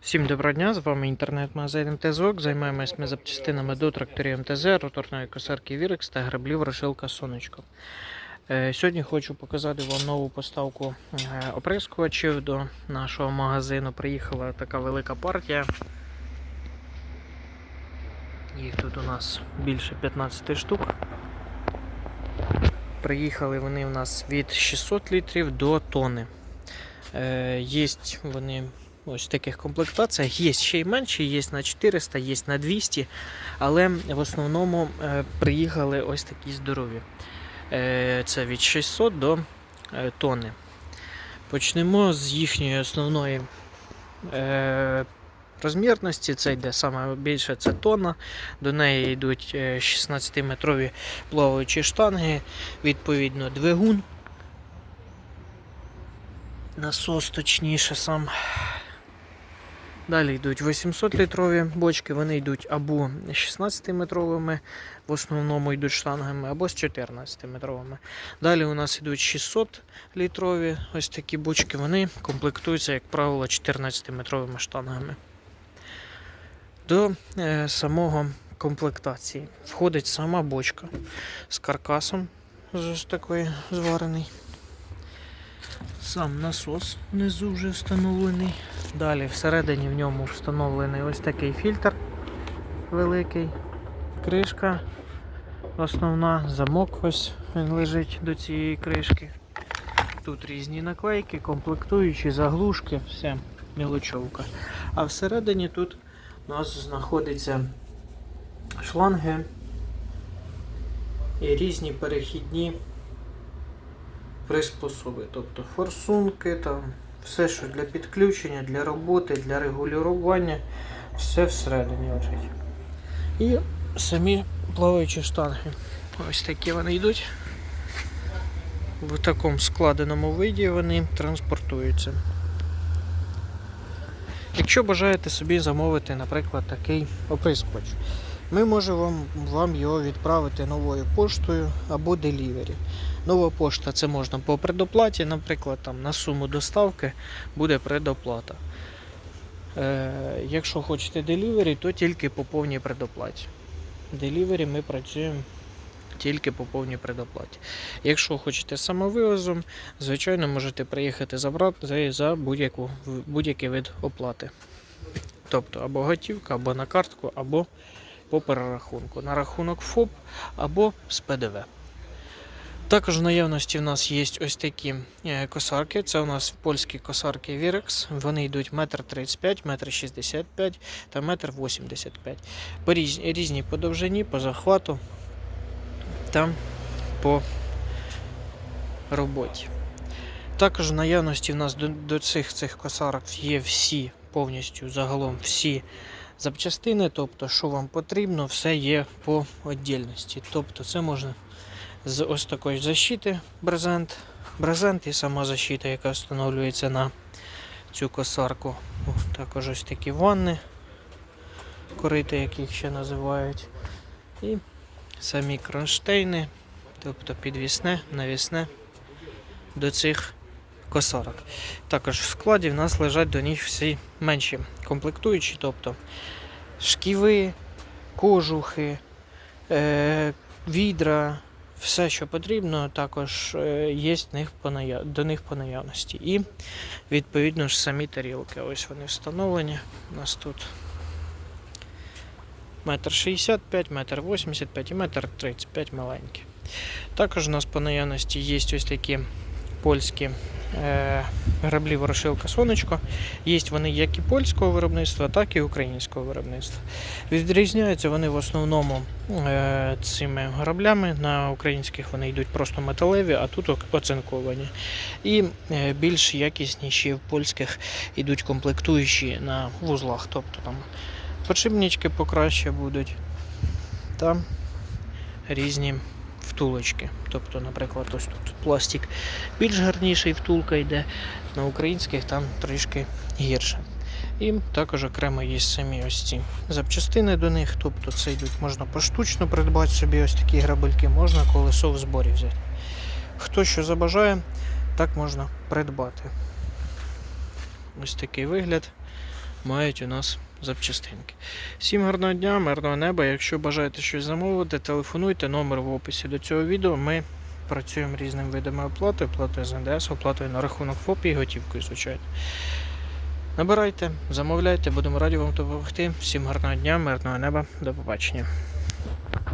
Всім доброго дня, з вами інтернет-магазин МТЗОК. Займаємось ми запчастинами до тракторів МТЗ, роторної косарки Вірекс та граблів Рошилка Сонечко. Е, Сьогодні хочу показати вам нову поставку е, оприскувачів до нашого магазину. Приїхала така велика партія. Їх тут у нас більше 15 штук. Приїхали вони у нас від 600 літрів до тонни. Е, Є вони ось в таких комплектаціях. Є ще й менші, є на 400, є на 200, але в основному е, приїхали ось такі здорові. Е, Це від 600 до е, тонни. Почнемо з їхньої основної розмірності. Це йде саме більше це тонна. До неї йдуть е, 16-метрові плаваючі штанги, відповідно, двигун. Насос точніше сам. Далі йдуть 800-літрові бочки, вони йдуть або 16-метровими, в основному йдуть штангами, або з 14-метровими. Далі у нас йдуть 600-літрові ось такі бочки, вони комплектуються, як правило, 14-метровими штангами. До е, самого комплектації входить сама бочка з каркасом з ось такої зварений. Сам насос внизу вже встановлений. Далі всередині в ньому встановлений ось такий фільтр великий, кришка основна, замок ось він лежить до цієї кришки. Тут різні наклейки, комплектуючі, заглушки, все, мілочовка. А всередині тут у нас знаходяться шланги і різні перехідні приспособи, тобто форсунки, там, все, що для підключення, для роботи, для регулювання, все всередині лежить. І самі плаваючі штанги. Ось такі вони йдуть. В такому складеному виді вони транспортуються. Якщо бажаєте собі замовити, наприклад, такий оприскувач, ми можемо вам, його відправити новою поштою або делівері. Нова пошта це можна по предоплаті, наприклад, там, на суму доставки буде предоплата. Е, якщо хочете делівері, то тільки по повній предоплаті. Делівері ми працюємо тільки по повній предоплаті. Якщо хочете самовивозом, звичайно, можете приїхати забрати за будь-який вид оплати. Тобто або готівка, або на картку, або по перерахунку. На рахунок ФОП або з ПДВ. Також в наявності в нас є ось такі е, косарки. Це у нас польські косарки Virex. Вони йдуть 1,35 м, 1,65 м та 1,85 м. По різ- різні по довжині, по захвату та по роботі. Також в наявності в нас до, до цих цих косарок є всі, повністю загалом всі запчастини, тобто, що вам потрібно, все є по віддільності. Тобто це можна з ось такої защити брезент, брезент і сама защита, яка встановлюється на цю косарку. О, Також ось такі ванни, корити, як їх ще називають. І самі кронштейни, тобто підвісне, навісне до цих косарок. Також в складі в нас лежать до них всі менші комплектуючі, тобто шківи, кожухи, е, відра, все, що потрібно, також е, є до них по наявності. І відповідно ж самі тарілки. Ось вони встановлені. У нас тут метр 65, метр 85 і метр 35 маленькі. Також у нас по наявності є ось такі польські граблі ворошилка сонечко. Є вони як і польського виробництва, так і українського виробництва. Відрізняються вони в основному е, цими граблями. На українських вони йдуть просто металеві, а тут оцинковані. І е, більш якісніші в польських йдуть комплектуючі на вузлах. Тобто там подшипнички покраще будуть. Та різні втулочки. Тобто, наприклад, ось тут пластик більш гарніший втулка йде, на українських там трішки гірше. І також окремо є самі ось ці запчастини до них. Тобто це йдуть, можна поштучно придбати собі ось такі грабельки, можна колесо в зборі взяти. Хто що забажає, так можна придбати. Ось такий вигляд мають у нас запчастинки. Всім гарного дня, мирного неба. Якщо бажаєте щось замовити, телефонуйте, номер в описі до цього відео. Ми працюємо різними видами оплати, оплатою з НДС, оплатою на рахунок ФОП і готівкою, звичайно. Набирайте, замовляйте, будемо раді вам допомогти. Всім гарного дня, мирного неба, до побачення.